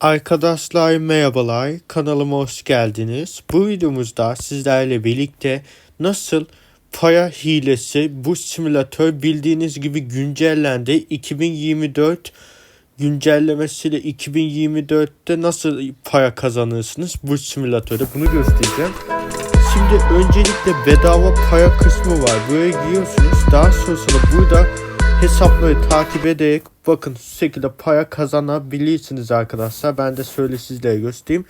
Arkadaşlar merhabalar, kanalıma hoş geldiniz. Bu videomuzda sizlerle birlikte nasıl para hilesi bu simülatör bildiğiniz gibi güncellendi. 2024 güncellemesiyle 2024'te nasıl para kazanırsınız bu simülatörde bunu göstereceğim. Şimdi öncelikle bedava para kısmı var. Buraya giriyorsunuz. Daha sonrasında burada hesapları takip ederek bakın şu şekilde para kazanabilirsiniz arkadaşlar. Ben de şöyle sizlere göstereyim.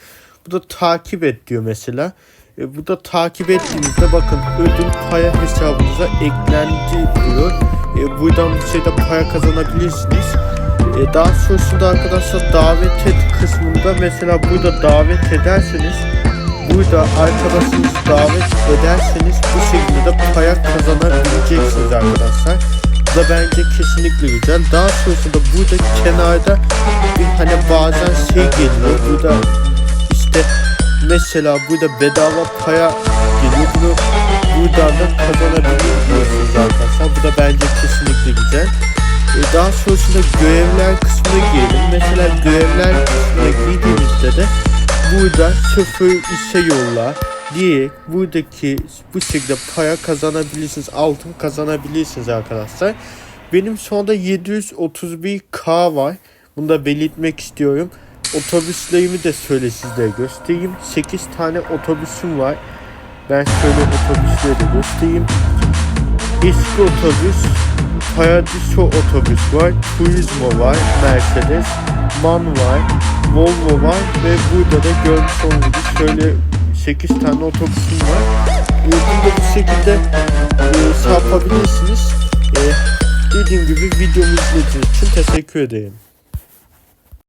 Bu da takip et diyor mesela. E, bu da takip ettiğinizde bakın ödül para hesabınıza eklendi diyor. E, buradan bu şeyde para kazanabilirsiniz. E, daha sonrasında arkadaşlar davet et kısmında mesela burada davet ederseniz burada arkadaşınız davet ederseniz bu şekilde de para kazanabileceksiniz arkadaşlar. Da bence kesinlikle güzel. Daha sonrasında burada kenarda bir hani bazen şey geliyor. Burada işte mesela burada bedava para geliyor. Bunu buradan da kazanabiliyorsunuz arkadaşlar. Bu da bence kesinlikle güzel. E, daha sonrasında görevler kısmına girelim. Mesela görevler kısmına girdiğimizde de burada sıfır işe yolla diye buradaki bu şekilde para kazanabilirsiniz. Altın kazanabilirsiniz arkadaşlar. Benim şu anda 731k var. Bunu da belirtmek istiyorum. Otobüslerimi de şöyle sizlere göstereyim. 8 tane otobüsüm var. Ben şöyle otobüsleri de göstereyim. Eski otobüs, Paradiso otobüs var, Turismo var, Mercedes, MAN var, Volvo var ve burada da görmüş olduğunuz şöyle 8 tane otobüsüm var. E, bu şekilde e, şey. E, dediğim gibi videomu izlediğiniz için teşekkür ederim.